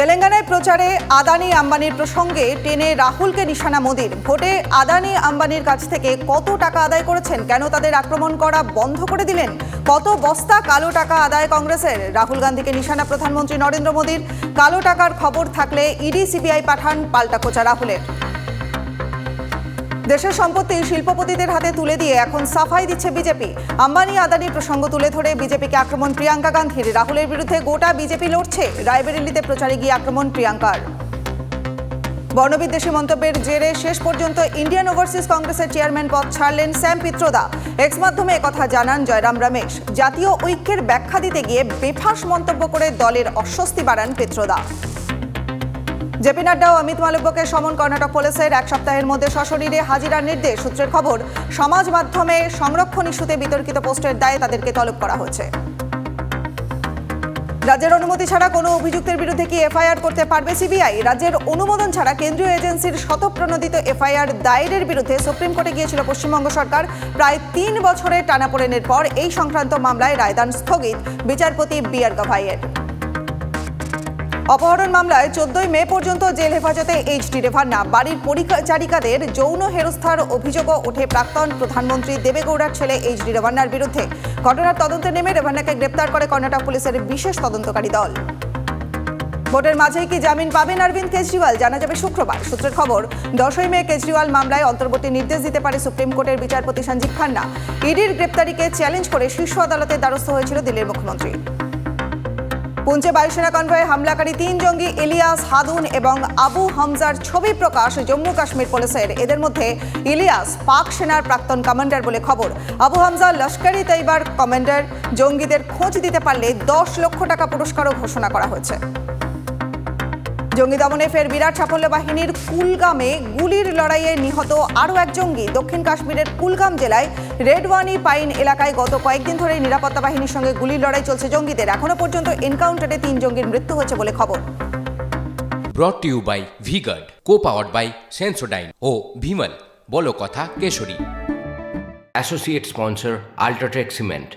তেলেঙ্গানায় প্রচারে আদানি আম্বানির প্রসঙ্গে টেনে রাহুলকে নিশানা মোদির। ভোটে আদানি আম্বানির কাছ থেকে কত টাকা আদায় করেছেন? কেন তাদের আক্রমণ করা বন্ধ করে দিলেন? কত বস্তা কালো টাকা আদায় কংগ্রেসের? রাহুল গান্ধীকে নিশানা প্রধানমন্ত্রী নরেন্দ্র মোদীর। কালো টাকার খবর থাকলে ইডি, সিবিআই পাঠান পাল্টা কোচা রাহুলের। দেশের সম্পত্তি শিল্পপতিদের হাতে তুলে দিয়ে এখন সাফাই দিচ্ছে বিজেপি। আম্বানি আদানি প্রসঙ্গ তুলে ধরে বিজেপিকে আক্রমণ প্রিয়াঙ্কা গান্ধীর। রাহুলের বিরুদ্ধে গোটা বিজেপি লড়ছে। রায়বেরেলিতে প্রচারে গিয়ে আক্রমণ প্রিয়াঙ্কার। বর্ণবিদ্বেষী মন্তব্যের জেরে শেষ পর্যন্ত ইন্ডিয়ান ওভারসিজ কংগ্রেসের চেয়ারম্যান পদ ছাড়লেন স্যাম পিত্রদা। এক্স মাধ্যমে একথা জানান জয়রাম রমেশ। জাতীয় ঐক্যের ব্যাখ্যা দিতে গিয়ে বেফাস মন্তব্য করে দলের অস্বস্তি বাড়ান পিত্রদা। জেপি নাড্ডা ও অমিত মালব্যকে সমন কর্ণাটক পুলিশের এক সপ্তাহের মধ্যে সশরীরে হাজিরার নির্দেশ। সূত্রের খবর, সমাজ মাধ্যমে সংরক্ষণ ইস্যুতে বিতর্কিত পোস্টের দায়ে তাদেরকে তলব করা হয়েছে রাজ্যের অনুমতি ছাড়া কোনো অভিযুক্তের বিরুদ্ধে কি এফআইআর করতে পারবে সিবিআই? রাজ্যের অনুমোদন ছাড়া কেন্দ্রীয় এজেন্সির শতপ্রণোদিত এফআইআর দায়েরের বিরুদ্ধে সুপ্রিম কোর্টে গিয়েছিল পশ্চিমবঙ্গ সরকার। প্রায় তিন বছরের টানাপোড়েনের পর এই সংক্রান্ত মামলায় রায়দান স্থগিত। বিচারপতি বি আর গাভাইয়ের। অপহরণ মামলায় চোদ্দই মে পর্যন্ত জেল হেফাজতে এইচডি রেভান্না বাড়ির পরিচারিকাদের যৌন হেরস্থার অভিযোগও ওঠে প্রাক্তন প্রধানমন্ত্রী দেবেগৌড়ার ছেলে এইচডি রেভান্নার বিরুদ্ধে। ঘটনার তদন্তে নেমে রেভান্নাকে গ্রেপ্তার করে কর্ণাটক পুলিশের বিশেষ তদন্তকারী দল। ভোটের মাঝেই কি জামিন পাবেন অরবিন্দ কেজরিওয়াল? জানা যাবে শুক্রবার। সূত্রের খবর, দশই মে কেজরিওয়াল মামলায় অন্তর্বর্তী নির্দেশ দিতে পারে সুপ্রিম কোর্টের বিচারপতি সঞ্জীব খান্না। ইডির গ্রেপ্তারিকে চ্যালেঞ্জ করে শীর্ষ আদালতের দ্বারস্থ হয়েছিল দিল্লির মুখ্যমন্ত্রী। পুঞ্চে বায়ুসেনা কনভয়ে হামলাকারী তিন জঙ্গি ইলিয়াস হাদুন এবং আবু হামজার ছবি প্রকাশ জম্মু কাশ্মীর পুলিশের। এদের মধ্যে ইলিয়াস পাক সেনার প্রাক্তন কমান্ডার বলে খবর। আবু হামজা লস্করি তৈবার কমান্ডার জঙ্গিদের খোঁজ দিতে পারলে দশ লক্ষ টাকা পুরস্কারও ঘোষণা করা হয়েছে। জঙ্গি দমনে ফের বিরাট সাফল্য বাহিনীর কুলগামে গুলির লড়াইয়ে নিহত আরও এক জঙ্গি। দক্ষিণ কাশ্মীরের কুলগাম জেলায় রেডওয়ানি পাইন এলাকায় গত কয়েকদিন ধরে নিরাপত্তা বাহিনীর সঙ্গে গুলির লড়াই চলছে জঙ্গিদের। এখনও পর্যন্ত এনকাউন্টারে তিন জঙ্গির মৃত্যু হয়েছে বলে খবর। Brought to you by V-Guard co powered by Sensodyne ও ভিমল বলো কথা Kesari. Associate sponsor UltraTech cement